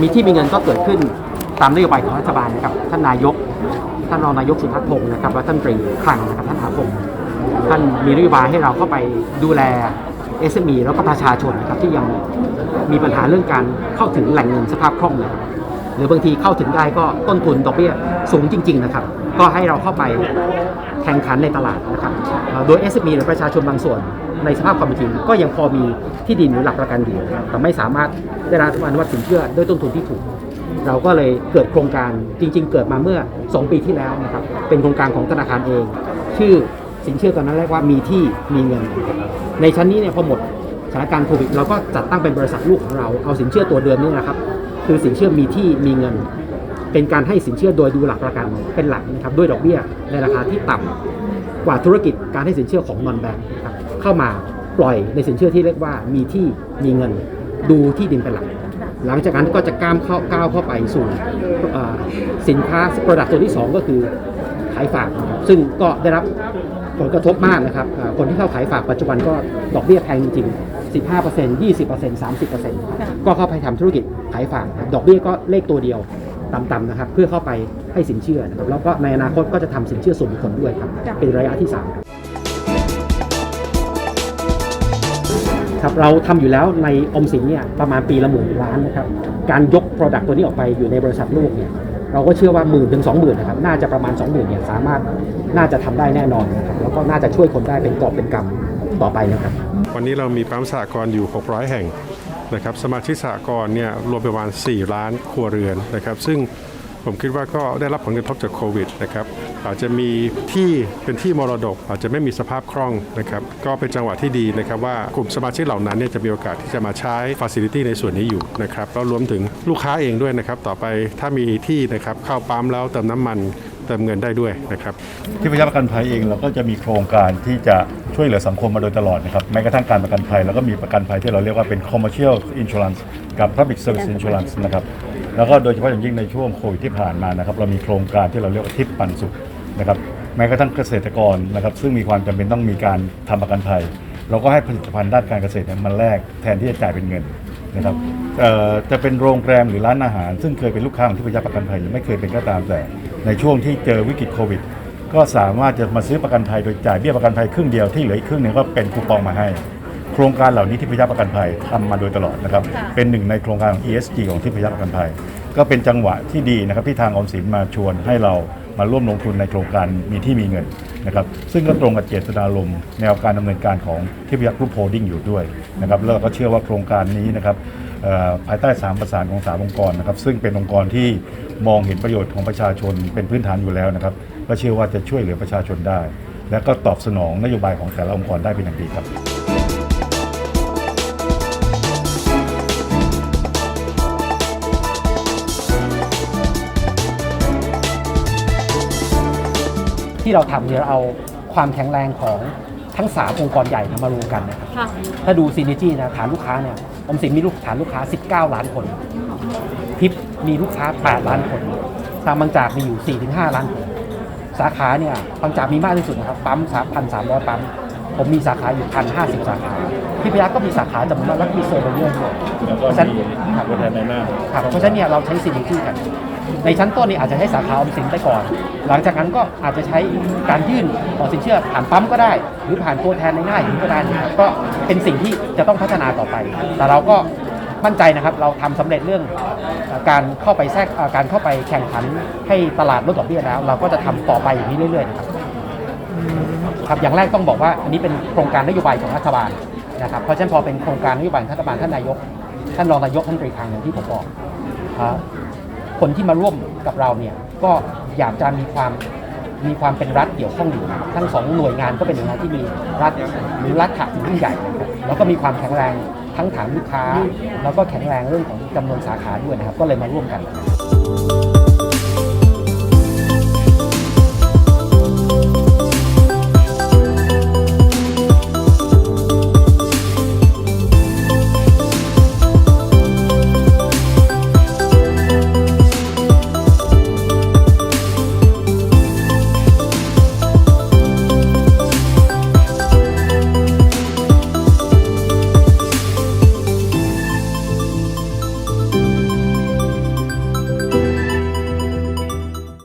มีที่มีเงินก็เกิดขึ้นตามนโยบายของรัฐบาลนะครับท่านนายก ท่านรองนายกสุทัศน์พงศ์นะครับและท่านตรีคลังนะครับท่านอาภพงศ์ท่านมีนโยบายให้เราเข้าไปดูแล SME แล้วก็ประชาชนนะครับที่ยังมีปัญหาเรื่องการเข้าถึงแหล่งเงินสภาพคล่องนะครับ หรือบางทีเข้าถึงได้ก็ต้นทุนดอกเบี้ยสูงจริง ๆ นะครับ ก็ให้เราเข้าไปแข่งขันในตลาดนะครับ โดย SME หรือประชาชนบางส่วนในสภาพความเป็นจริงก็ยังพอมีที่ดินหรือหลักประกันอยู่แต่ไม่สามารถได้รับอนุมัติสินเชื่อด้วยต้นทุนที่ถูก เราก็เลยเกิดโครงการจริง ๆ เกิดมาเมื่อ 2 ปีที่แล้วนะครับ เป็นโครงการของธนาคารเอง ชื่อสินเชื่อตอนนั้นเรียกว่ามีที่มีเงิน ในชั้นนี้เนี่ยพอหมดสถานการณ์โควิดเราก็จัดตั้งเป็นบริษัทลูกของเราเอาสินเชื่อตัวเดิมนี่นะครับ คือสินเชื่อมีที่มีเงิน เป็นการให้สินเชื่อโดยดูหลักประกันเป็นหลักนะครับด้วยดอกเบี้ยในราคาที่ต่ำกว่าธุรกิจการให้สินเชื่อของนอนแบงค์ครับเข้ามาปล่อยในสินเชื่อที่เรียกว่ามีที่มีเงิน ดูที่ดินเป็นหลัก หลังจากนั้นก็จะก้ามเข้าก้าวเข้าไปสู่สินค้า Product ตัวที่ 2 ก็คือขายฝาก ซึ่งก็ได้รับผลกระทบมากนะครับ คนที่เข้าขายฝากปัจจุบันก็ดอกเบี้ยแพงจริง 15% 20% 30%ก็เข้าไปทำธุรกิจขายฝากนะครับดอกเบี้ยก็เลขตัวเดียวต่ำๆนะครับ เพื่อเข้าไปให้สินเชื่อนะครับแล้วก็ในอนาคตก็จะทำสินเชื่อส่วนบุคคลด้วยครับเป็นระยะที่ 3 ครับเราทำอยู่แล้วในออมสินเนี่ยประมาณปีละหมื่นล้านนะครับ การยก Product ตัวนี้ออกไปอยู่ในบริษัทลูกเนี่ยเราก็เชื่อว่าหมื่นถึงสองหมื่นนะครับน่าจะประมาณ2 0,000เนี่ยสามารถน่าจะทำได้แน่นอนนะครับแล้วก็น่าจะช่วยคนได้เป็นกอบเป็นกำ ต่อไปนะครับ วันนี้เรามีปั๊มสหกรณ์อยู่ 600 แห่งนะครับ สมาชิกสหกรณ์เนี่ยรวมประมาณ 4 ล้านครัวเรือนนะครับ ซึ่งผมคิดว่าก็ได้รับผลกระทบจากโควิดนะครับอาจจะมีที่เป็นที่มรดก อาจจะไม่มีสภาพคล่องนะครับก็เป็นจังหวะที่ดีนะครับว่ากลุ่มสมาชิกเหล่านั้นเนี่ยจะมีโอกาสที่จะมาใช้ฟ a ซิลิตี้ในส่วนนี้อยู่นะครับแล้วรวมถึงลูกค้าเองด้วยนะครับต่อไปถ้ามีที่นะครับเข้าปั๊มแล้วเติมน้ำมันเติมเงินได้ด้วยนะครับที่พยาประกันภัยเองเราก็จะมีโครงการที่จะ ช่วยเหลือสังคมมาโดยตลอดนะครับแม้กระทั่งการประกันภัยแล้วก็มีประกันภัยที่เราเรียกว่าเป็น commercial insurance กับ public service insurance นะครับแล้วก็โดยเฉพาะอย่างยิ่งในช่วงโควิดที่ผ่านมานะครับเรามีโครงการที่เราเรียกว่าทิปปันสุขนะครับแม้กระทั่งเกษตรกรนะครับซึ่งมีความจำเป็นต้องมีการทำประกันภัย เราก็ให้ผลิตภัณฑ์ด้านการเกษตรเนี่ยมาแลกแทนที่จะจ่ายเป็นเงินนะครับจะเป็นโรงแรมหรือร้านอาหาร ซึ่งเคยเป็นลูกค้าของที่พยาประกันภัยหรือไม่เคยเป็นก็ตามแต่ ในช่วงที่เจอวิกฤตโควิด ก็สามารถจะมาซื้อประกันภัยโดยจ่ายเบี้ยประกันภัยครึ่งเดียวที่เหลืออีกครึ่งหนึ่งก็เป็นคูปองมาให้ โครงการเหล่านี้ที่พยาประกันภัยทำมาโดยตลอดนะครับเป็นหนึ่งในโครงการของ ESG ของที่พยาประกันภัย ก็เป็นจังหวะที่ดีนะครับที่ทางออมสินมาชวนให้เรามาร่วมลงทุนในโครงการมีที่มีเงินนะครับซึ่งก็ตรงกับเจตนารมณ์แนวการดำเนินการของที่พยากรุ๊ปโฮลดิ้งอยู่ด้วยนะครับแล้วเราก็เชื่อว่าโครงการนี้นะครับเอ่อภายใต้สามประสานของสามองค์กรนะครับซึ่งเป็นองค์กรที่มองเห็นประโยชน์ของประชาชนเป็นพื้นฐานอยู่แล้วนะครับ ก็เชื่อว่าจะช่วยเหลือประชาชนได้ และก็ตอบสนองนโยบายของแต่ละองค์กรได้เป็นอย่างดีครับที่เราทำเนี่ยเราเอาความแข็งแรงของทั้ง 3 องค์กรใหญ่มารวมกันนะครับค่ะถ้าดูซีเนจีนะฐานลูกค้าเนี่ยออมสินมีลูกฐานลูกค้า 19 ล้านคน ทิปมีลูกค้า 8 ล้านคน ตามบางจากมีอยู่ 4-5 ล้านคน สาขาเนี่ยบางจากมีมากที่สุดนะครับปั๊ม3,300ปั๊มผมมีสาขาอยู่1,050สาขาที่พยัคฆ์ก็มีสาขาจำนวนมากและมีเซอร์เวเยอร์ด้วยเพราะฉะนั้นครับตัวแทนในหน้าครับเพราะฉะนั้นเนี่ยเราใช้ซีเนจีกัน ในชั้นต้นเนี่ยอาจจะใช้สาขาออมสินไปก่อน หลังจากนั้นก็อาจจะใช้การยื่นขอสินเชื่อผ่านปั๊มก็ได้ หรือผ่านตัวแทนในหน้าอย่างนี้ก็ได้นะครับก็เป็นสิ่งที่จะต้องพัฒนาต่อไป แต่เราก็ มั่นใจนะครับ เราทำสำเร็จเรื่องการเข้าไปแทรกการเข้าไปแข่งขันให้ตลาดลดดอกเบี้ยแล้ว เราก็จะทำต่อไปอย่างนี้เรื่อยๆนะครับครับอย่างแรกต้องบอกว่าอันนี้เป็นโครงการนโยบายของรัฐบาลนะครับเพราะฉะนั้นพอเป็นโครงการนโยบายรัฐบาลท่านนายก ท่านรองนายกท่านตรีคลังอย่างที่ผมบอกคนที่มาร่วมกับเราเนี่ยก็อยากจะมีความมีความเป็นรัฐเกี่ยวข้องอยู่ ทั้งสองหน่วยงานก็เป็นหน่วยงานที่มีรัฐหรือรัฐที่ยิ่งใหญ่นะครับแล้วก็มีความแข็งแรง ทั้งฐานลูกค้า แล้วก็แข็งแรงเรื่องของจำนวนสาขาด้วยนะครับ ก็เลยมาร่วมกันครับ